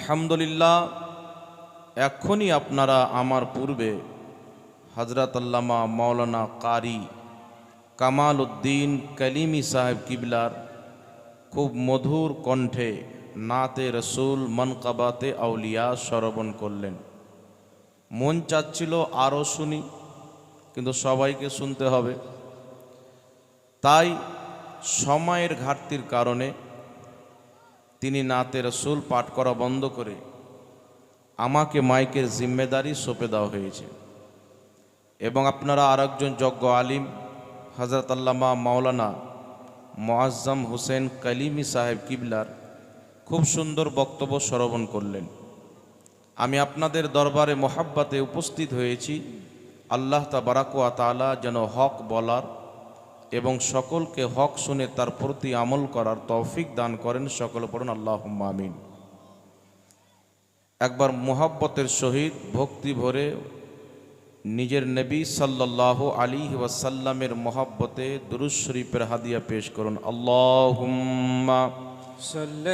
আলহামদুলিল্লাহ, এখনই আপনারা আমার পূর্বে হজরত আল্লামা মাওলানা কারি কামাল উদ্দিন কলিমি সাহেব কিবলার খুব মধুর কণ্ঠে নাতে রসুল মনকাবাতে আউলিয়া শ্রবণ করলেন। মন চাচ্ছিল আরও শুনি, কিন্তু সবাইকে শুনতে হবে। তাই সময়ের ঘাটতির কারণে তিনি নাতে রসুল পাঠ করা বন্ধ করে আমাকে মাইকের জিম্মেদারি সঁপে দেওয়া হয়েছে। এবং আপনারা আরেকজন যজ্ঞ আলিম হজরত আল্লামা মাওলানা মোয়াজ্জম হোসেন কালিমি সাহেব কিবলার খুব সুন্দর বক্তব্য শ্রবণ করলেন। আমি আপনাদের দরবারে মোহাব্বাতে উপস্থিত হয়েছি। আল্লাহ তাবারাকুয়া তালা যেন হক বলার এবং সকলকে হক শুনে তার প্রতি আমল করার তৌফিক দান করেন সকল পড়ুন আল্লাহ আমিন। একবার মোহাব্বতের সহিত ভক্তি ভরে নিজের নবী সাল্লাহ আলী ওয়াসাল্লামের মোহাব্বতে দুরুজ শরীফের হাদিয়া পেশ করুন আল্লাহ صل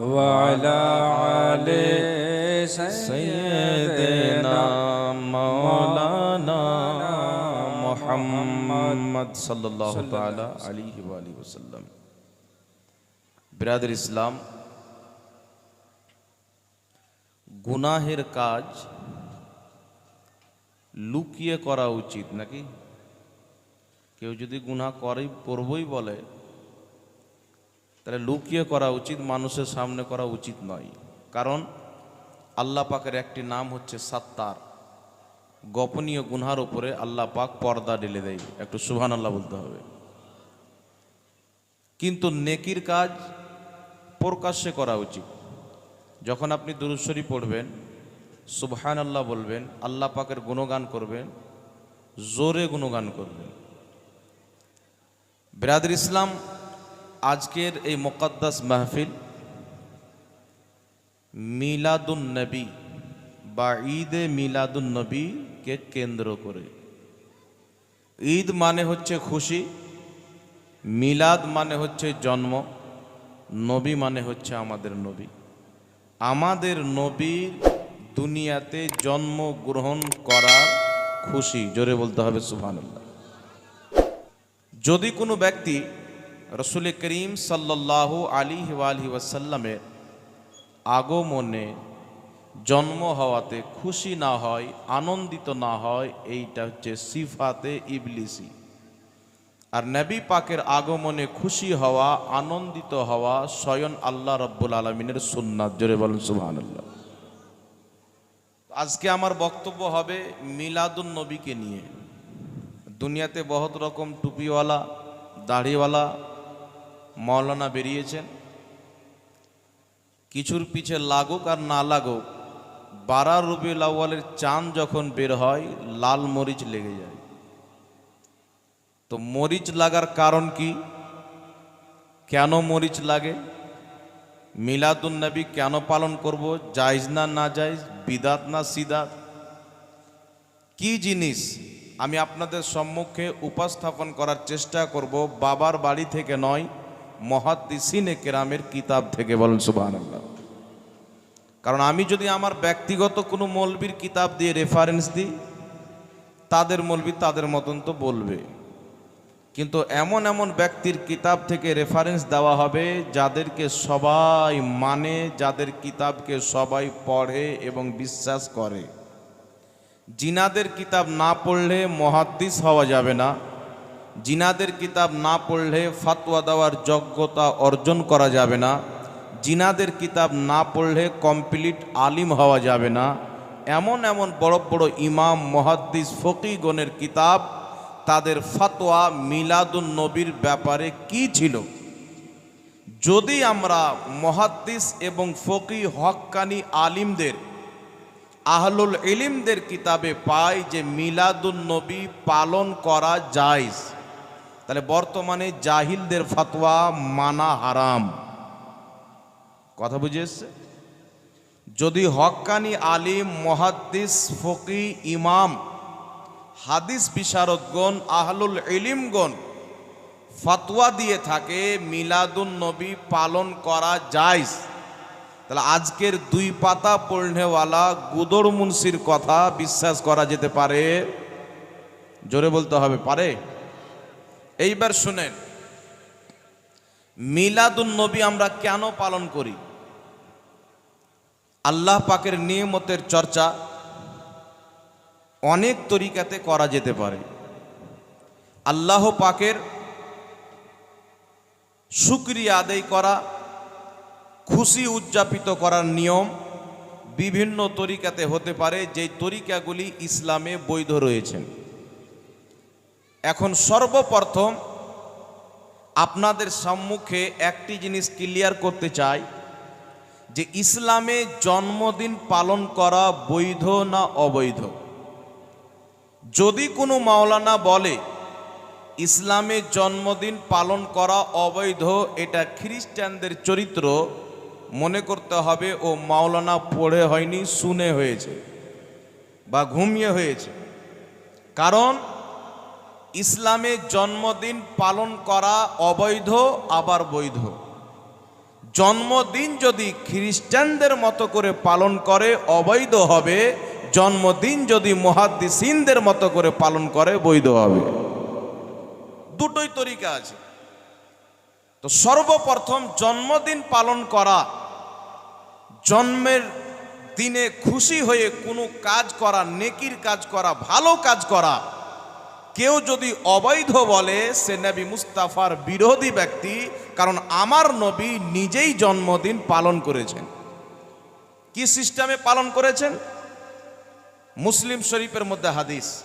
صل على على سيدنا مولانا محمد وعلى آل সৈয়দেনা سيدنا মাওলানা মুহাম্মদ সাল্লাল্লাহু তাআলা আলাইহি ওয়া আলিহি ওয়াসাল্লাম বিরাদর ইসলাম গুনাহের কাজ লুকিয়ে করা উচিত নাকি কেউ যদি গুনাহ করেই করবই বলে তাহলে লুকিয়ে করা উচিত, মানুষের সামনে করা উচিত নয়। কারণ আল্লাহ পাকের একটি নাম হচ্ছে সাত্তার। গোপনীয় গুনহার উপরে আল্লাহ পাক পর্দা ঢেলে দেয়। একটু সুবহান আল্লাহ বলতে হবে। কিন্তু নেকির কাজ প্রকাশ্যে করা উচিত। যখন আপনি দুরুশ্বরী পড়বেন সুবহান আল্লাহ বলবেন, আল্লাহ পাকের গুণগান করবেন, জোরে গুণগান করবেন। বিরাদর ইসলাম আজকের এই মোকাদ্দাস মাহফিল মিলাদুন নবী বা ঈদে মিলাদুন নবীকে কেন্দ্র করে। ঈদ মানে হচ্ছে খুশি, মিলাদ মানে হচ্ছে জন্ম, নবী মানে হচ্ছে আমাদের নবী। আমাদের নবীর দুনিয়াতে জন্ম গ্রহণ করার খুশি, জোরে বলতে হবে সুবহানাল্লাহ। যদি কোনো ব্যক্তি রসুল করিম সাল্লাহ আলী আলহি ওয়াসাল্লামের আগমনে জন্ম হওয়াতে খুশি না হয়, আনন্দিত না হয়, এইটা হচ্ছে সিফাতে ইবলিসি। আর নবী পাকের আগমনে খুশি হওয়া, আনন্দিত হওয়া স্বয়ং আল্লাহ রব্বুল আলমিনের সুন্নাত। জোরে বলেন সুবহান আল্লাহ আজকে আমার বক্তব্য হবে মিলাদুন নবীকে নিয়ে। দুনিয়াতে বহুত রকম টুপিওয়ালা, দাড়িওয়ালা মৌলানা বেরিয়েছেন। কিছুর পিছে লাগুক আর না লাগুক, বারা রবিউল আউ্বালের চাঁদ যখন বের হয়, লাল মরিচ লেগে যায়। তো মরিচ লাগার কারণ কি? কেন মরিচ লাগে? মিলাদুন নবী কেন পালন করব? জায়জ না না জায়জ, বিদাত না সিদাত? কি জিনিস আমি আপনাদের সম্মুখে উপস্থাপন করার চেষ্টা করব? বাবার বাড়ি থেকে নয় মহাদ্দিসিনে কেরামের কিতাব থেকে বলেন সুবাহ কারণ আমি যদি আমার ব্যক্তিগত কোনো মৌলবীর কিতাব দিয়ে রেফারেন্স দিই, তাদের মৌলবী তাদের মতন তো বলবে। কিন্তু এমন এমন ব্যক্তির কিতাব থেকে রেফারেন্স দেওয়া হবে যাদেরকে সবাই মানে যাদের কিতাবকে সবাই পড়ে এবং বিশ্বাস করে। জিনাদের কিতাব না পড়লে মহাদ্দিস হওয়া যাবে না। জিনাদের কিতাব না পড়লে ফাতোয়া দেওয়ার যোগ্যতা অর্জন করা যাবে না। জিনাদের কিতাব না পড়লে কমপ্লিট আলিম হওয়া যাবে না। এমন এমন বড় বড় ইমাম, মহাদ্দিস ফকিগণের কিতাব, তাদের ফাতোয়া মিলাদুন নবীর ব্যাপারে কি ছিল? যদি আমরা মহাদ্দিস এবং ফকি হক্কানি আলিমদের, আহলুল ইলিমদের কিতাবে পাই যে মিলাদুন নবী পালন করা জায়জ তাহলে বর্তমানে জাহিলদের ফতোয়া মানা হারাম। কথা বুঝে এসছে? যদি হক্কানি আলিম, মহাদ্দিস ফকি ইমাম, হাদিস বিশারদগণ, আহলুল ইলিমগণ ফতোয়া দিয়ে থাকে, মিলাদুন নবী পালন করা যায় তাহলে আজকের দুই পাতা পড়নেওয়ালা গুদর মুন্সির কথা বিশ্বাস করা যেতে পারে? জোরে বলতে হবে, পারে? এইবার শুনেন, মিলাদুন নবী আমরা কেন পালন করি? আল্লাহ পাকের নিয়মতের চর্চা অনেক তরিকাতে করা যেতে পারে। আল্লাহ পাকের শুক্রিয়া আদায় করা, খুশি উদযাপিত করার নিয়ম বিভিন্ন তরিকাতে হতে পারে, যেই তরিকাগুলি ইসলামে বৈধ রয়েছেন এখন সর্বপ্রথম আপনাদের সম্মুখে একটি জিনিস ক্লিয়ার করতে চাই, যে ইসলামে জন্মদিন পালন করা বৈধ না অবৈধ? যদি কোনো মাওলানা বলে, ইসলামে জন্মদিন পালন করা অবৈধ, এটা খ্রিস্টানদের চরিত্র, মনে করতে হবে, ও মাওলানা পড়ে হয়নি, শুনে হয়েছে বা ঘুমিয়ে হয়েছে। কারণ ইসলামে জন্মদিন পালন করা অবৈধ, আবার বৈধ। জন্মদিন যদি খ্রিস্টানদের মতো করে পালন করে, অবৈধ হবে। জন্মদিন যদি মহাদ্দিসিনদের মতো করে পালন করে, বৈধ হবে। দুটোই তরিকা আছে। তো সর্বপ্রথম জন্মদিন পালন করা, জন্মের দিনে খুশি হয়ে কোনো কাজ করা, নেকির কাজ করা, ভালো কাজ করা কেউ যদি অবৈধ বলে, সে নবী মুস্তাফার বিরোধী ব্যক্তি, কারণ আমার নবী নিজেই জন্মদিন পালন করেছেন। কি সিস্টেমে পালন করেছেন? মুসলিম শরীফের মধ্যে হাদিস।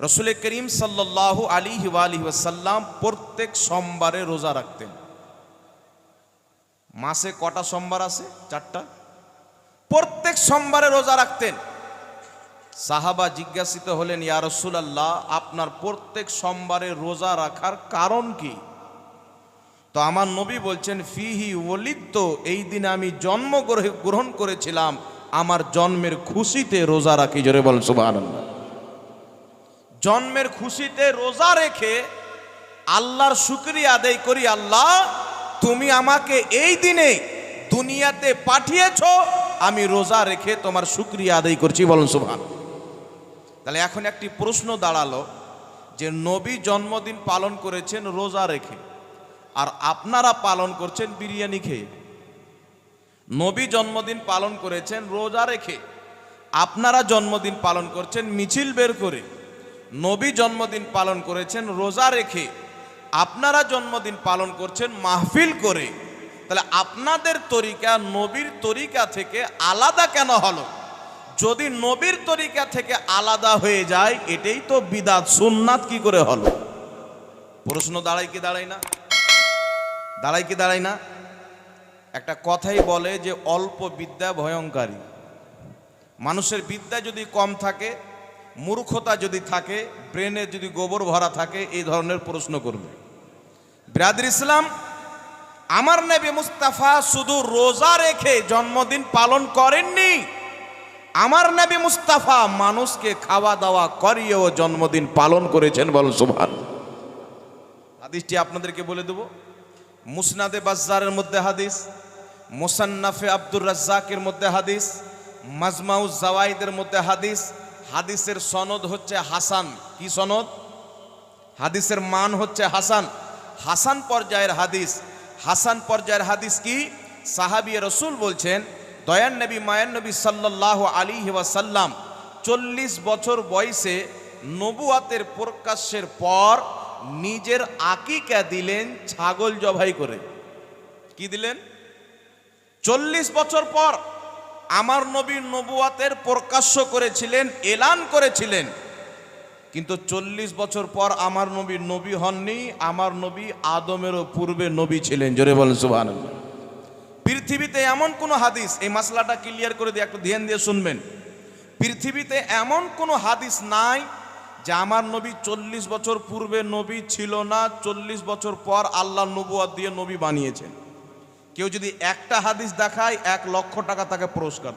রসুল করিম সাল্লাহ আলী আলী ওয়াসাল্লাম প্রত্যেক সোমবারে রোজা রাখতেন। মাসে কটা সোমবার আছে? চারটা। প্রত্যেক সোমবারে রোজা রাখতেন। সাহাবা জিজ্ঞাসিত হলেন, ইয়া রসুলাল্লাহ, আপনার প্রত্যেক সোমবারে রোজা রাখার কারণ কি? তো আমার নবী বলছেন, ফিহি ওলিদ এই দিনে আমি জন্ম গ্রহণ করেছিলাম, আমার জন্মের খুশিতে রোজা রাখি। জোরে বল জন্মের খুশিতে রোজা রেখে আল্লাহর শুক্রিয়া আদায় করি, আল্লাহ, তুমি আমাকে এই দিনে দুনিয়াতে পাঠিয়েছ, আমি রোজা রেখে তোমার শুক্রিয়া আদায় করছি। বলুন সুবহান তাহলে এখন একটি প্রশ্ন দাঁড়াল যে নবী জন্মদিন পালন করেছেন রোজা রেখে আর আপনারা পালন করছেন বিরিয়ানি খেয়ে। নবী জন্মদিন পালন করেছেন রোজা রেখে, আপনারা জন্মদিন পালন করছেন মিছিল বের করে। নবী জন্মদিন পালন করেছেন রোজা রেখে, আপনারা জন্মদিন পালন করছেন মাহফিল করে। তাহলে আপনাদের তরিকা নবীর তরিকা থেকে আলাদা কেন হলো? যদি নবীর তরিকা থেকে আলাদা হয়ে যায়, এটাই তো বিদাত, সুন্নাত কি করে হলো? প্রশ্ন দাঁড়ায় কি দাঁড়ায় না? দাঁড়ায় কি দাঁড়ায় না? একটা কথাই বলে যে অল্প বিদ্যা ভয়ঙ্করী। মানুষের বিদ্যা যদি কম থাকে, মূর্খতা যদি থাকে, ব্রেনে যদি গোবর ভরা থাকে, এই ধরনের প্রশ্ন করবে। ব্রাদির ইসলাম, আমার নেবে মুস্তাফা শুধু রোজা রেখে জন্মদিন পালন করেননি আমার নবী মুস্তাফা মানুষকে খাওয়া দাওয়া করিয়েও জন্মদিন পালন করেছেন বল সুভান হাদিসটি আপনাদেরকে বলে দেব। মুসনাদে বাজারের মধ্যে হাদিস, মোসান্নাফে আব্দুর রাজ্জাকের মধ্যে হাদিস মাজমাউজ জাওয়াইদের মধ্যে হাদিস। হাদিসের সনদ হচ্ছে হাসান। কি সনদ? হাদিসের মান হচ্ছে হাসান। হাসান পর্যায়ের হাদিস। হাসান পর্যায়ের হাদিস কি? সাহাবি রসুল বলছেন দয়ান নবী মায়ান নবী সাল্লাহ আলী ওয়াসাল্লাম চল্লিশ বছর বয়সে নবুয়াতের প্রকাশ্যের পর নিজের আকিকা দিলেন ছাগল জবাই করে। কি দিলেন? চল্লিশ বছর পর আমার নবী নবুয়াতের প্রকাশ্য করেছিলেন, এলান করেছিলেন। কিন্তু চল্লিশ বছর পর আমার নবী নবী হননি, আমার নবী আদমেরও পূর্বে নবী ছিলেন। জোরে বলেন সুবাহ পৃথিবীতে এমন কোনো হাদিস, এই মাসলাটা ক্লিয়ার করে দিয়ে একটু ধ্যান দিয়ে শুনবেন। পৃথিবীতে এমন কোনো হাদিস নাই যে আমার নবী চল্লিশ বছর পূর্বে নবী ছিল না, চল্লিশ বছর পর আল্লাহ নবুয়াদ দিয়ে নবী বানিয়েছেন। কেউ যদি একটা হাদিস দেখায়, এক লক্ষ টাকা তাকে পুরস্কার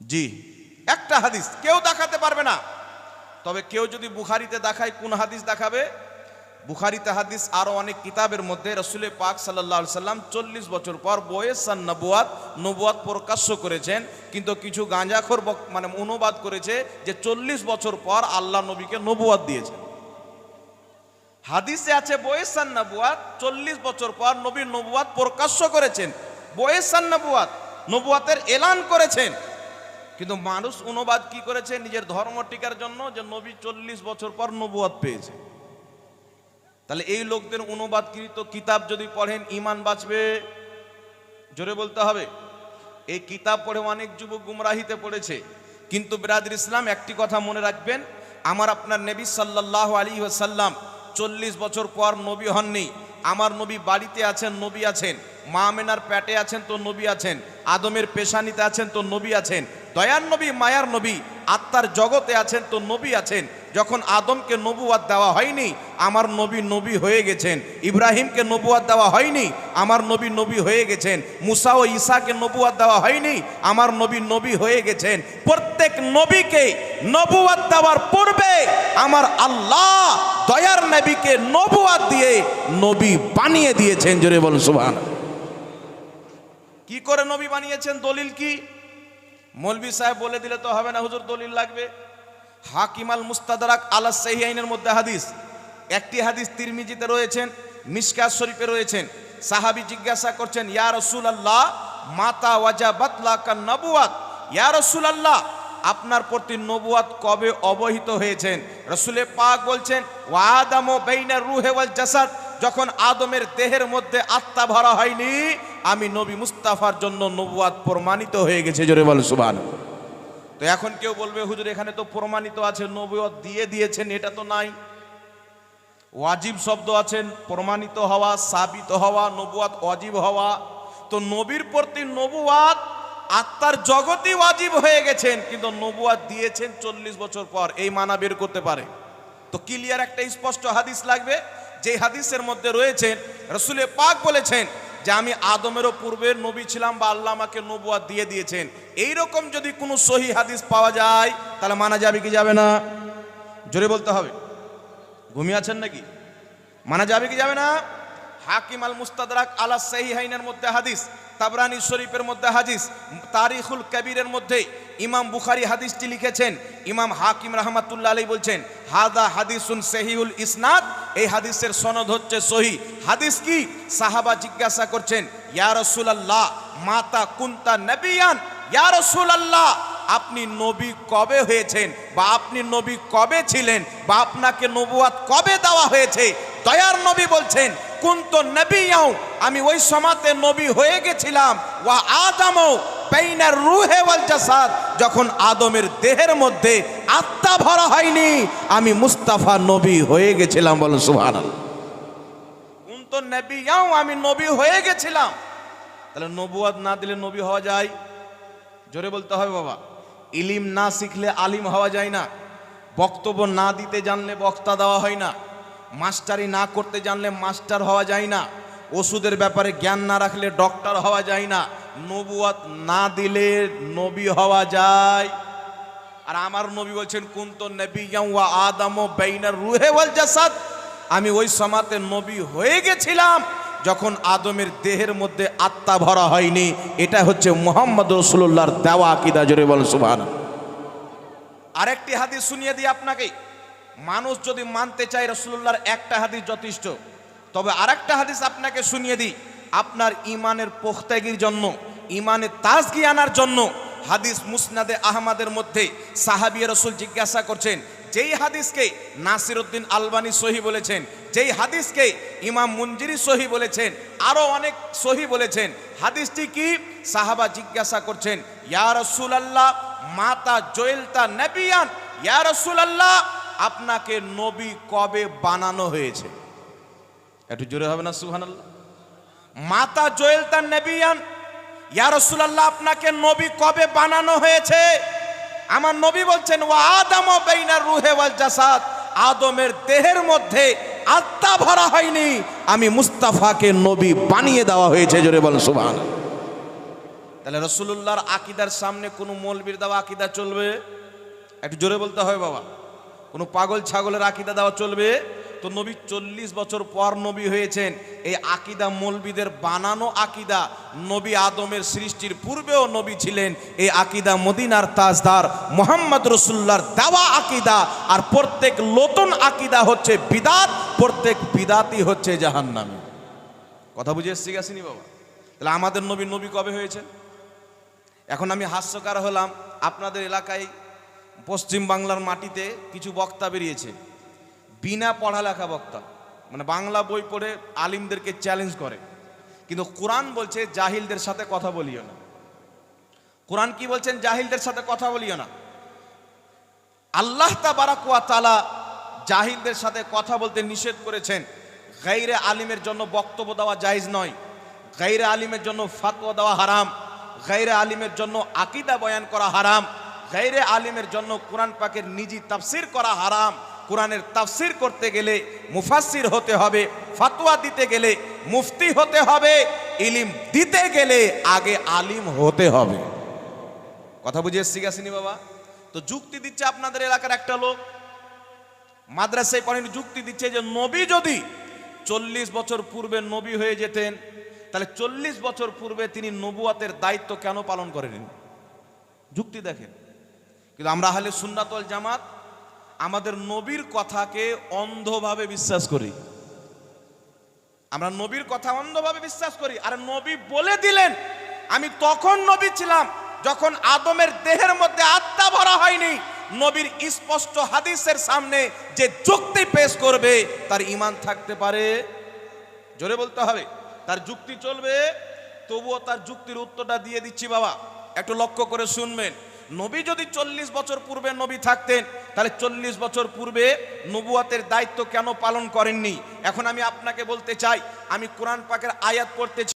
জি, একটা হাদিস, কেউ দেখাতে পারবে না। তবে কেউ যদি বুখারিতে দেখায়, কোন হাদিস দেখাবে? বুখারিতে হাদিস, আরও অনেক কিতাবের মধ্যে রসুলের পাক সাল্লাহ সাল্লাম চল্লিশ বছর পর বয়েসান নবুয়াত নবুয়াত প্রকাশ্য করেছেন। কিন্তু কিছু গাঁজাখোর মানে অনুবাদ করেছে যে চল্লিশ বছর পর আল্লাহ নবীকে নবুয়াত দিয়েছেন। হাদিসে আছে বয়েসান নবুয়াত, চল্লিশ বছর পর নবী নবুয়াত প্রকাশ্য করেছেন। বয়েসান নবুয়াত, নবুয়াতের এলান করেছেন। কিন্তু মানুষ অনুবাদ কি করেছে? নিজের ধর্ম টিকার জন্য যে নবী চল্লিশ বছর পর নবুয়াত পেয়েছে। তাহলে এই লোকদের অনুবাদকৃত কিতাব যদি পড়েন ইমান বাঁচবে? জোরে বলতে হবে। এই কিতাব পড়ে অনেক যুবক গুমরাহিতে পড়েছে। কিন্তু বিরাদির ইসলাম একটি কথা মনে রাখবেন, আমার আপনার নবী সাল্লাল্লাহু আলী সাল্লাম চল্লিশ বছর পর নবী হননি। আমার নবী বাড়িতে আছেন, নবী আছেন। মা মেনার প্যাটে আছেন, তো নবী আছেন। আদমের পেশানিতে আছেন, তো নবী আছেন। দয়ার নবী, মায়ার নবী আত্মার জগতে আছেন, তো নবী আছেন। যখন আদমকে নবুয়াত দেওয়া হয়নি, আমার নবী নবী হয়ে গেছেন। ইব্রাহিমকে নবুয়াত দেওয়া হয়নি, আমার নবী নবী হয়ে গেছেন। মুসা ও ঈসাকে নবুয়াত দেওয়া হয়নি, আমার নবী নবী হয়ে গেছেন। প্রত্যেক নবীকে নবুয়াত দেওয়ার পূর্বে আমার আল্লাহ দয়ার নবীকে নবুয়াত দিয়ে নবী বানিয়ে দিয়েছেন। জোরে বলুন সুবহান কি করে নবী বানিয়েছেন? দলিল কি? মৌলবি সাহেব বলে দিলে তো হবে না, হুজুর দলিল লাগবে। হাকিমাল মুস্তাদারাক আলা সাহিয়াইনের মধ্যে হাদিস। একটি হাদিস তিরমিজিতে রয়েছেন, মিসকাত শরীফে রয়েছেন। সাহাবি জিজ্ঞাসা করছেন, ইয়া রাসূলুল্লাহ, মাতা ওয়াজাবাত লাকা নবুয়াত? ইয়া রাসূলুল্লাহ, আপনার প্রতি নবুয়াত কবে অবহিত হয়েছেন? রসুলে পাক বলছেন ওয়াদামো বেইনার রুহে ওয়াল জাসাদ, যখন আদমের দেহের মধ্যে আত্মা ভরা হয়নি আমি নবী মুস্তাফার জন্য নবুয়াত প্রমাণিত হয়ে গেছে, জোরে বল সুবহান। তো এখন কেউ বলবে, হুজুর, এখানে তো প্রমাণিত আছে নবুয়াত দিয়ে দিয়েছেন, এটা তো নাই। ওয়াজিব শব্দ আছেন প্রমাণিত হওয়া, সাবিত হওয়া নবুয়াত ওয়াজিব হওয়া। তো নবীর প্রতি নবুয়াত আত্মার জগতই ওয়াজিব হয়ে গেছেন, কিন্তু নবুয়াত দিয়েছেন চল্লিশ বছর পর, এই মানা বের করতে পারে। তো ক্লিয়ার একটা স্পষ্ট হাদিস লাগবে যে হাদিসের মধ্যে রয়েছেন রসুলে পাক বলেছেন যে আমি আদমেরও পূর্বে নবী ছিলাম বা আল্লাহ আমাকে নবুয়া দিয়ে দিয়েছেন। এই রকম যদি কোনো সহি হাদিস পাওয়া যায়, তাহলে মানা যাবে কি যাবে না? জোরে বলতে হবে। ঘুমিয়ে আছেন নাকি? মানা যাবে কি যাবে না? হাকিম আল মুস্তাদ আলা সাহিহাইনের মধ্যে হাদিস। তাবরানি শরীফের মধ্যে হাদিস, তারিখুল কবিরের মধ্যে ইমাম বুখারি হাদিসটি লিখেছেন, ইমাম হাকিম রহমাতুল্লাহ আলী বলছেন, হাদা হাদিসুন সহিউল ইসনাদ এই হাদিসের সনদ হচ্ছে সহি। হাদিস কি? সাহাবা জিজ্ঞাসা করছেন, ইয়া রাসূলুল্লাহ, মাতা কুন্তা নবিয়ান? ইয়া রাসূলুল্লাহ, আপনি নবী কবে হয়েছেন? বা আপনি নবী কবে ছিলেন? বা আপনাকে নবুয়াত কবে দেওয়া হয়েছে? দয়ার নবী বলছেন কোন তো নবীও আমি ওই সমাতে নবী হয়ে গেছিলাম। ওয়া আদমও বেইনার রুহে ওয়াল যখন আদমের দেহের মধ্যে আত্মা ভরা হয়নি, আমি মুস্তাফা নবী হয়ে গেছিলাম সুবহানাল্লাহ। কোন তো নবীও আমি নবী হয়ে গেছিলাম। তাহলে নবুয়াত না দিলে নবী হওয়া যায়? জোরে বলতে হবে বাবা। ইলিম না শিখলে আলিম হওয়া যায় না। বক্তব্য না দিতে জানলে বক্তা দেওয়া হয় না। মাস্টারি না করতে জানলে মাস্টার হওয়া যায় না। ওষুধের ব্যাপারে জ্ঞান না রাখলে ডক্টর হওয়া যায় না। নবুয়াত না দিলে নবী হওয়া যায়। আর আমার নবী বলছেন, কুন্ত নবী রুহে ওয়াল আমি ওই সমাতে নবী হয়ে গেছিলাম যখন আদমের দেহের মধ্যে আত্মা ভরা হয়নি। এটা হচ্ছে মোহাম্মদ রসুল্লাহর দেওয়া আকিদা, জোরে বল সুবহান আরেকটি হাদিস শুনিয়ে দিই আপনাকে। মানুষ যদি মানতে চায় রসুল্লাহর একটা হাদিস যথেষ্ট, তবে আরেকটা হাদিস আপনাকে শুনিয়ে দিই। আপনার ইমানের পোখতাগির জন্য ইমানের তাজগি আনার জন্য হাদিস মুসনাদে আহমাদের মধ্যে সাহাবিয়া রসুল জিজ্ঞাসা করছেন, যেই হাদিসকে নাসির উদ্দিন আলবানি সহি বলেছেন, যেই হাদিসকে ইমাম মুঞ্জিরি সহি বলেছেন আরও অনেক সহি বলেছেন, হাদিসটি কি? সাহাবা জিজ্ঞাসা করছেন, ইয়া রসুল আল্লাহ মাতা জয়েলতা নবিয়ান, ইয়া রসুল আল্লাহ আপনাকে নবী কবে বানানো হয়েছে? একটু জোরে হবে না সুহান মাতা জয়েলতা নবিয়ান ইয়া রসুলাল্লাহ আপনাকে নবী কবে বানানো হয়েছে? আমার নবী বলছেন ও আদম বেইনার রুহে ওয়াল জাসাদ আদমের দেহের মধ্যে আত্মা ভরা হয়নি। আমি মুস্তাফাকে নবী বানিয়ে দেওয়া হয়েছে জোরে বল সুবহান তাহলে রসুল্লাহর আকিদার সামনে কোনো মৌলবীর দেওয়া আকিদা চলবে? একটু জোরে বলতে হয় বাবা। কোনো পাগল ছাগলের আকিদা দেওয়া চলবে? তো নবী চল্লিশ বছর পর নবী হয়েছেন। এই আকিদা মৌলবিদের বানানো আকিদা নবী আদমের সৃষ্টির পূর্বেও নবী ছিলেন। এই আকিদা মদিনার তাজদার মোহাম্মদ রসুল্লার দেওয়া আকিদা। আর প্রত্যেক নতুন আকিদা হচ্ছে বিদাত, প্রত্যেক বিদাতই হচ্ছে জাহান্নামী। কথা বুঝে এসছি গেছিনি বাবা? তাহলে আমাদের নবী নবী কবে হয়েছে এখন আমি হাস্যকার হলাম। আপনাদের এলাকায় পশ্চিম বাংলার মাটিতে কিছু বক্তা বেরিয়েছে। বিনা পড়ালেখা বক্তা। মানে বাংলা বই পড়ে আলিমদেরকে চ্যালেঞ্জ করে। কিন্তু কোরআন বলছে, জাহিলদের সাথে কথা বলিও না। কোরআন কি বলছেন? জাহিলদের সাথে কথা বলিও না। আল্লাহ তাবারাকুয়া তালা জাহিলদের সাথে কথা বলতে নিষেধ করেছেন। গাইরে আলিমের জন্য বক্তব্য দেওয়া জায়েজ নয়। গাইরে আলিমের জন্য ফাতোয়া দেওয়া হারাম। গাইরে আলিমের জন্য আকিদা বয়ান করা হারাম। গাইরে আলিমের জন্য কোরআন পাকের নিজি তাফসির করা হারাম। কোরআনের তাফসির করতে গেলে মুফাসসির হতে হবে, ফাতোয়া দিতে গেলে মুফতি হতে হবে, ইলিম দিতে গেলে আগে আলিম হতে হবে। কথা বুঝে এসছি গেছিনি বাবা? তো যুক্তি দিচ্ছে আপনাদের এলাকার একটা লোক। মাদ্রাসায় পড়েনি, যুক্তি দিচ্ছে যে নবী যদি চল্লিশ বছর পূর্বে নবী হয়ে যেতেন, তাহলে চল্লিশ বছর পূর্বে তিনি নবুয়াতের দায়িত্ব কেন পালন করেন যুক্তি দেখেন। কিন্তু আমরা হলে সুন্নাতল জামাত, আমাদের নবীর কথাকে অন্ধভাবে বিশ্বাস করি। আমরা নবীর কথা অন্ধভাবে বিশ্বাস করি। আর নবী বলে দিলেন, আমি তখন নবী ছিলাম যখন আদমের দেহের মধ্যে আত্মা ভরা হয়নি। নবীর স্পষ্ট হাদিসের সামনে যে যুক্তি পেশ করবে, তার ইমান থাকতে পারে। জোরে বলতে হবে, তার যুক্তি চলবে, তবুও তার যুক্তির উত্তরটা দিয়ে দিচ্ছি বাবা। একটু লক্ষ্য করে শুনবেন। নবী যদি চল্লিশ বছর পূর্বে নবী থাকতেন, তাহলে চল্লিশ বছর পূর্বে নবুয়াতের দায়িত্ব কেন পালন করেননি? এখন আমি আপনাকে বলতে চাই, আমি কোরআন পাকের আয়াত পড়তে